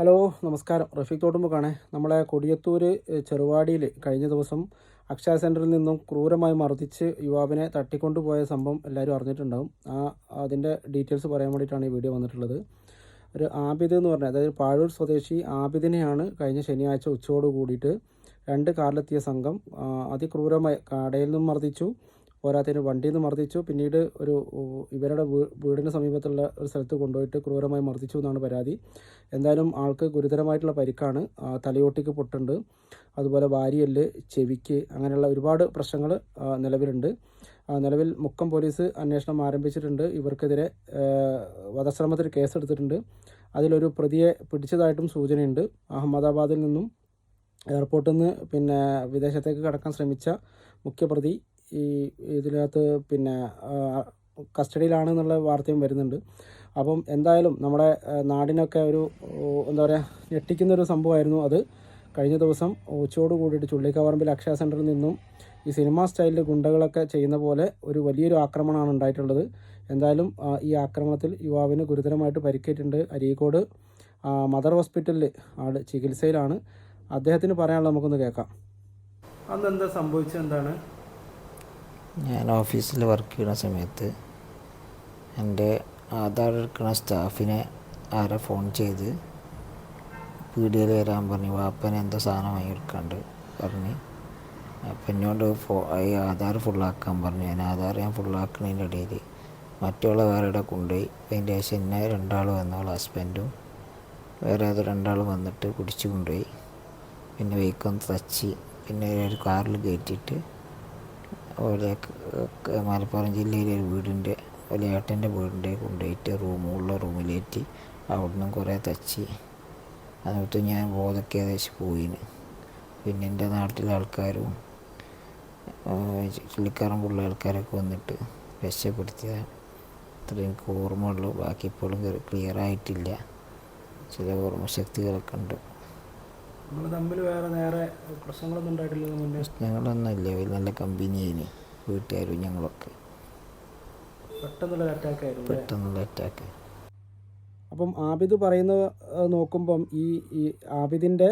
Hello നമസ്കാരം. റഫീഖ് തോട്ടുമുക്കാണേ നമ്മളെ കൊടിയത്തൂർ ചെറുവാടിയിൽ കഴിഞ്ഞ ദിവസം അക്ഷയ സെന്ററിൽ നിന്നും ക്രൂരമായി മർദ്ദിച്ച് യുവാവിനെ തട്ടിക്കൊണ്ടുപോയ സംഭവം എല്ലാവരും അറിഞ്ഞിട്ടുണ്ടാവും. ആ അതിന്റെ ഡീറ്റെയിൽസ് പറയാൻ വേണ്ടിയിട്ടാണ് ഈ വീഡിയോ വന്നിട്ടുള്ളത്. ഒരു ആബിദ് എന്ന് പറഞ്ഞാൽ അതായത് പാഴൂർ സ്വദേശി ആബിദിനെയാണ് കഴിഞ്ഞ ശനിയാഴ്ച ഉച്ചയോട് കൂടിയിട്ട് രണ്ട് കാറിലെത്തിയ സംഘം അതിക്രൂരമായി കടയിൽ നിന്നും മർദ്ദിച്ചു. പോരാത്തതിന് വണ്ടിയിൽ നിന്ന് മർദ്ദിച്ചു. പിന്നീട് ഒരു ഇവരുടെ വീടിന് സമീപത്തുള്ള ഒരു സ്ഥലത്ത് കൊണ്ടുപോയിട്ട് ക്രൂരമായി മർദ്ദിച്ചു എന്നാണ് പരാതി. എന്തായാലും ആൾക്ക് ഗുരുതരമായിട്ടുള്ള പരിക്കാണ്. തലയോട്ടിക്ക് പൊട്ടുണ്ട്. അതുപോലെ വാരിയൽ ചെവിക്ക് അങ്ങനെയുള്ള ഒരുപാട് പ്രശ്നങ്ങൾ നിലവിലുണ്ട്. നിലവിൽ മുക്കം പോലീസ് അന്വേഷണം ആരംഭിച്ചിട്ടുണ്ട്. ഇവർക്കെതിരെ വധശ്രമത്തിൽ കേസെടുത്തിട്ടുണ്ട്. അതിലൊരു പ്രതിയെ പിടിച്ചതായിട്ടും സൂചനയുണ്ട്. അഹമ്മദാബാദിൽ നിന്നും എയർപോർട്ടിൽ നിന്ന് പിന്നെ വിദേശത്തേക്ക് കടക്കാൻ ശ്രമിച്ച മുഖ്യപ്രതി ഈ ഇതിനകത്ത് പിന്നെ കസ്റ്റഡിയിലാണ് എന്നുള്ള വാർത്തയും വരുന്നുണ്ട്. അപ്പം എന്തായാലും നമ്മുടെ നാടിനൊക്കെ ഒരു എന്താ പറയുക ഞെട്ടിക്കുന്ന ഒരു സംഭവമായിരുന്നു അത്. കഴിഞ്ഞ ദിവസം ഉച്ചയോട് കൂടിയിട്ട് ചുള്ളിക്കവറമ്പിൽ അക്ഷയ സെന്ററിൽ നിന്നും ഈ സിനിമാ സ്റ്റൈലിൽ ഗുണ്ടകളൊക്കെ ചെയ്യുന്ന പോലെ ഒരു വലിയൊരു ആക്രമണമാണ് ഉണ്ടായിട്ടുള്ളത്. എന്തായാലും ഈ ആക്രമണത്തിൽ യുവാവിന് ഗുരുതരമായിട്ട് പരിക്കേറ്റുണ്ട് അരീക്കോട് മദർ ഹോസ്പിറ്റലിൽ ആൾ ചികിത്സയിലാണ്. അദ്ദേഹത്തിന് പറയാനുള്ളത് നമുക്കൊന്ന് കേൾക്കാം. അന്ന് എന്താ സംഭവിച്ചത്? എന്താണ്? ഞാൻ ഓഫീസിൽ വർക്ക് ചെയ്യുന്ന സമയത്ത് എന്റെ ആധാർ എടുക്കുന്ന സ്റ്റാഫിനെ ആരെ ഫോൺ ചെയ്ത് പീടികയിൽ വരാൻ പറഞ്ഞു വാപ്പൻ എന്തോ സാധനം വാങ്ങി എടുക്കാണ്ട് പറഞ്ഞ്. അപ്പം എന്നോട് ഫോ ഈ ആധാർ ഫുള്ളാക്കാൻ പറഞ്ഞു. ഞാൻ ആധാർ ഞാൻ ഫുള്ളാക്കുന്നതിന്റെ ഇടയിൽ മറ്റുള്ള വേറെ കൊണ്ടുപോയി? അതിന്റെ ശേഷം എന്നെ രണ്ടാൾ വന്നോളൂ ഹസ്ബൻഡും വേറെ അത് രണ്ടാൾ വന്നിട്ട് പിടിച്ചു കൊണ്ടുപോയി. പിന്നെ വെയ്ക്കൊന്ന് തച്ച് പിന്നെ ഒരു കാറിൽ കയറ്റിയിട്ട് അവിടെ മലപ്പുറം ജില്ലയിലെ ഒരു വീടിന്റെ ഒരു ഏട്ടന്റെ വീടിന്റെ കൊണ്ടുപോയിട്ട് റൂമുള്ള റൂമിലേറ്റി അവിടുന്ന് കുറേ തച്ച്. എന്നിട്ട് ഞാൻ ബോധമൊക്കെ ഏകദേശം പോയിന്. പിന്നെ എന്റെ നാട്ടിലെ ആൾക്കാരും ചുള്ളിക്കാറമ്പുള്ള ആൾക്കാരൊക്കെ വന്നിട്ട് രക്ഷപ്പെടുത്തിയതാണ്. അത്ര എനിക്ക് ഓർമ്മയുള്ളൂ. ബാക്കി ഇപ്പോഴും ക്ലിയർ ആയിട്ടില്ല. ചില ഓർമ്മ ഓർമ്മശക്തികളൊക്കെ ഉണ്ട്. നമ്മൾ തമ്മിൽ വേറെ നേരെ പ്രശ്നങ്ങളൊന്നും ഉണ്ടായിട്ടില്ല മുന്നേ. പ്രശ്നങ്ങളൊന്നുമില്ല ഒരു നല്ല കമ്പനിയേന് വീട്ടുകാരും ഞങ്ങളൊക്കെ. പെട്ടെന്നുള്ള അറ്റാക്ക് ആയിരുന്നു? പെട്ടെന്നുള്ള അറ്റാക്ക് അപ്പം ആബിദ് പറയുന്ന നോക്കുമ്പം ഈ ഈ ആബിദിന്റെ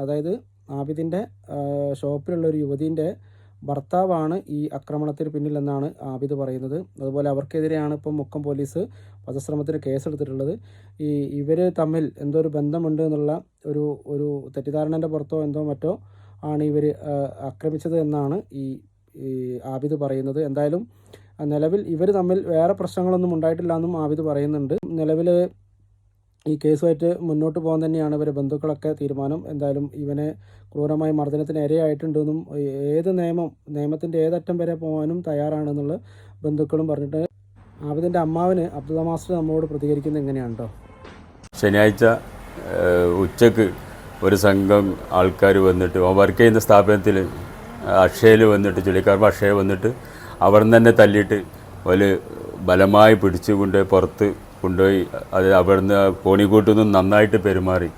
അതായത് ആബിദിന്റെ ഷോപ്പിലുള്ള ഒരു യുവതീന്റെ ഭർത്താവാണ് ഈ ആക്രമണത്തിന് പിന്നിലെന്നാണ് ആബിദ് പറയുന്നത്. അതുപോലെ അവർക്കെതിരെയാണ് ഇപ്പം മുക്കം പോലീസ് വധശ്രമത്തിന് കേസെടുത്തിട്ടുള്ളത്. ഈ ഇവർ തമ്മിൽ എന്തോ ഒരു ബന്ധമുണ്ട് എന്നുള്ള ഒരു ഒരു തെറ്റിദ്ധാരണന്റെ പുറത്തോ എന്തോ മറ്റോ ആണ് ഇവർ ആക്രമിച്ചത് എന്നാണ് ഈ ആബിദ് പറയുന്നത്. എന്തായാലും നിലവിൽ ഇവർ തമ്മിൽ വേറെ പ്രശ്നങ്ങളൊന്നും ഉണ്ടായിട്ടില്ല എന്നും ആബിദ് പറയുന്നുണ്ട്. നിലവിൽ ഈ കേസുമായിട്ട് മുന്നോട്ട് പോകാൻ തന്നെയാണ് ഇവരെ ബന്ധുക്കളൊക്കെ തീരുമാനം. എന്തായാലും ഇവനെ ക്രൂരമായ മർദ്ദനത്തിന് ഇരയായിട്ടുണ്ടെന്നും ഏത് നിയമം നിയമത്തിന്റെ ഏതറ്റം വരെ പോകാനും തയ്യാറാണെന്നുള്ള ബന്ധുക്കളും പറഞ്ഞിട്ട് ആബിദിന്റെ അമ്മാവന് അബ്ദുള്ള മാസ്റ്റർ നമ്മളോട് പ്രതികരിക്കുന്നത് എങ്ങനെയാണ് കേട്ടോ ശനിയാഴ്ച ഉച്ചയ്ക്ക് ഒരു സംഘം ആൾക്കാർ വന്നിട്ട് വർക്ക് ചെയ്യുന്ന സ്ഥാപനത്തിൽ അക്ഷയയിൽ വന്നിട്ട് ചുള്ളിക്കാർപ്പ് അക്ഷയ വന്നിട്ട് അവിടെ നിന്ന് തന്നെ തല്ലിയിട്ട് ഒരു ബലമായി പിടിച്ചുകൊണ്ട് പുറത്ത് കൊണ്ടുപോയി അത് അവിടുന്ന് കോണിക്കൂട്ടിൽ നിന്നും നന്നായിട്ട് പെരുമാറി.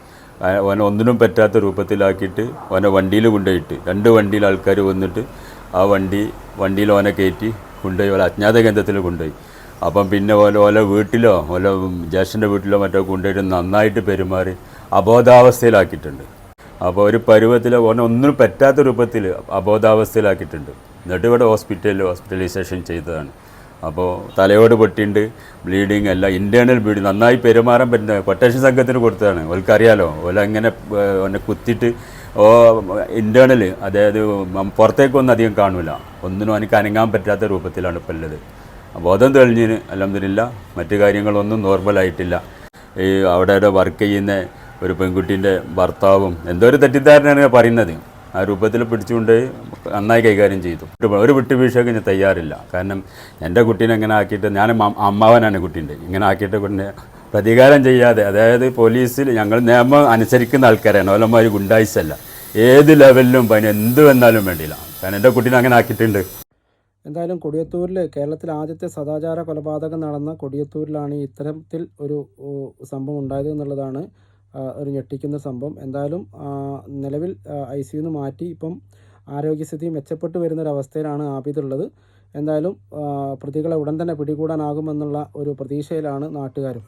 അവനെ ഒന്നിനും പറ്റാത്ത രൂപത്തിലാക്കിയിട്ട് അവനെ വണ്ടിയിൽ കൊണ്ടുപോയിട്ട് രണ്ട് വണ്ടിയിൽ ആൾക്കാർ വന്നിട്ട് ആ വണ്ടി വണ്ടിയിൽ ഓനെ കയറ്റി കൊണ്ടുപോയി ഓല അജ്ഞാത കേന്ദ്രത്തിൽ കൊണ്ടുപോയി. അപ്പം പിന്നെ ഓല ഓല വീട്ടിലോ ഓല ജ്യേഷ്ഠന്റെ വീട്ടിലോ മറ്റോ കൊണ്ടുപോയിട്ട് നന്നായിട്ട് പെരുമാറി അബോധാവസ്ഥയിലാക്കിയിട്ടുണ്ട്. അപ്പോൾ ഒരു പരുവത്തിൽ ഓനെ ഒന്നിനും പറ്റാത്ത രൂപത്തിൽ അബോധാവസ്ഥയിലാക്കിയിട്ടുണ്ട്. എന്നിട്ട് ഇവിടെ ഹോസ്പിറ്റലിൽ ഹോസ്പിറ്റലൈസേഷൻ ചെയ്തതാണ്. അപ്പോൾ തലയോട് പൊട്ടിണ്ട് ബ്ലീഡിങ് അല്ല ഇന്റേർണൽ ബ്ലീഡിങ് നന്നായി പെരുമാറാൻ പറ്റുന്ന കൊട്ടേഷൻ സംഘത്തിന് കൊടുത്തതാണ്. ഓൽക്കറിയാലോ ഓല അങ്ങനെ എന്നെ കുത്തിയിട്ട് ഓ ഇന്റേർണൽ അതായത് പുറത്തേക്കൊന്നും അധികം കാണില്ല ഒന്നിനും എനിക്ക് അനങ്ങാൻ പറ്റാത്ത രൂപത്തിലാണ് ഇപ്പോൾ ഉള്ളത് ബോധം തെളിഞ്ഞിന് അലഹമില്ല മറ്റു കാര്യങ്ങളൊന്നും നോർമലായിട്ടില്ല ഈ അവിടെ വർക്ക് ചെയ്യുന്ന ഒരു പെൺകുട്ടീന്റെ ഭർത്താവും എന്തോ ഒരു തെറ്റിദ്ധാരണയാണ് പറയുന്നത്. ആ രൂപത്തിൽ പിടിച്ചുകൊണ്ട് നന്നായി കൈകാര്യം ചെയ്തു. ഒരു- വിട്ടുവീഴ്ചയൊക്കെ ഞാൻ തയ്യാറില്ല. കാരണം എന്റെ കുട്ടീനെ ഇങ്ങനെ ആക്കിയിട്ട് ഞാൻ അമ്മ- അമ്മാവനാണ് കുട്ടീന്റെ. ഇങ്ങനെ ആക്കിയിട്ട് കുട്ടീനെ പ്രതികാരം ചെയ്യാതെ അതായത് പോലീസിൽ ഞങ്ങൾ നിയമം അനുസരിക്കുന്ന ആൾക്കാരാണ്. ഓലന്മാർ ഗുണ്ടായിസല്ല. ഏത് ലെവലിലും പനി എന്ത് വന്നാലും വേണ്ടിയില്ല. കാരണം എന്റെ കുട്ടീനെ അങ്ങനെ ആക്കിയിട്ടുണ്ട്. എന്തായാലും കൊടിയത്തൂരിൽ കേരളത്തിൽ ആദ്യത്തെ സദാചാര കൊലപാതകം നടന്ന കൊടിയത്തൂരിലാണ് ഇത്തരത്തിൽ ഒരു സംഭവം ഉണ്ടായത് എന്നുള്ളതാണ് ഒരു ഞെട്ടിക്കുന്ന സംഭവം. എന്തായാലും നിലവിൽ ഐ സിയുന്ന് മാറ്റി ഇപ്പം ആരോഗ്യസ്ഥിതി മെച്ചപ്പെട്ടു വരുന്ന ഒരു അവസ്ഥയിലാണ് ആബിദ് ഉള്ളത്. എന്തായാലും പ്രതികളെ ഉടൻ തന്നെ പിടികൂടാനാകുമെന്നുള്ള ഒരു പ്രതീക്ഷയിലാണ് നാട്ടുകാരും.